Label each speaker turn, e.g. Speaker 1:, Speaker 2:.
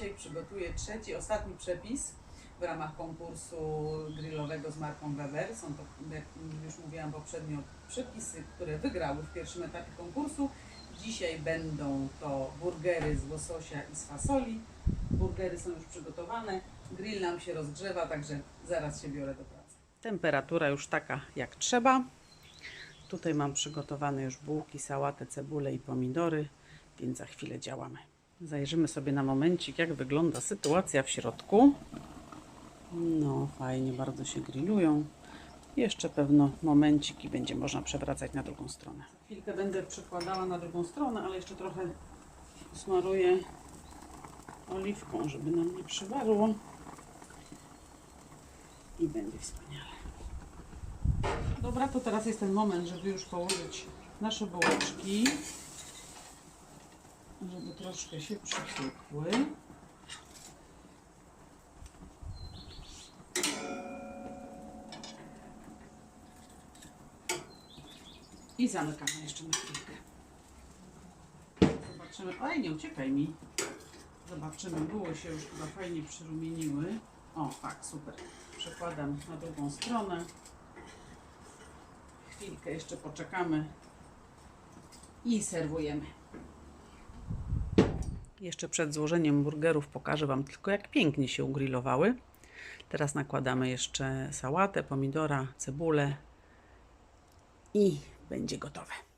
Speaker 1: dzisiaj przygotuję trzeci, ostatni przepis w ramach konkursu grillowego z marką Weber. Są to, jak już mówiłam poprzednio, przepisy, które wygrały w pierwszym etapie konkursu. Dzisiaj będą to burgery z łososia i z fasoli. Burgery są już przygotowane, grill nam się rozgrzewa, także zaraz się biorę do pracy. Temperatura już taka jak trzeba. Tutaj mam przygotowane już bułki, sałatę, cebulę i pomidory, więc za chwilę działamy. Zajrzymy sobie na momencik, jak wygląda sytuacja w środku. No, fajnie, bardzo się grillują. Jeszcze pewno momencik i będzie można przewracać na drugą stronę. Chwilkę będę przekładała na drugą stronę, ale jeszcze trochę smaruję oliwką, żeby nam nie przywarło. I będzie wspaniale. Dobra, to teraz jest ten moment, żeby już położyć nasze bułeczki, żeby troszkę się przychykły. I zamykamy jeszcze na chwilkę. Zobaczymy. Oj, nie uciekaj mi. Zobaczymy, było się już chyba fajnie przyrumieniły. O, tak, super. Przekładam na drugą stronę. Chwilkę jeszcze poczekamy i serwujemy. Jeszcze przed złożeniem burgerów pokażę Wam tylko, jak pięknie się ugrillowały. Teraz nakładamy jeszcze sałatę, pomidora, cebulę i będzie gotowe.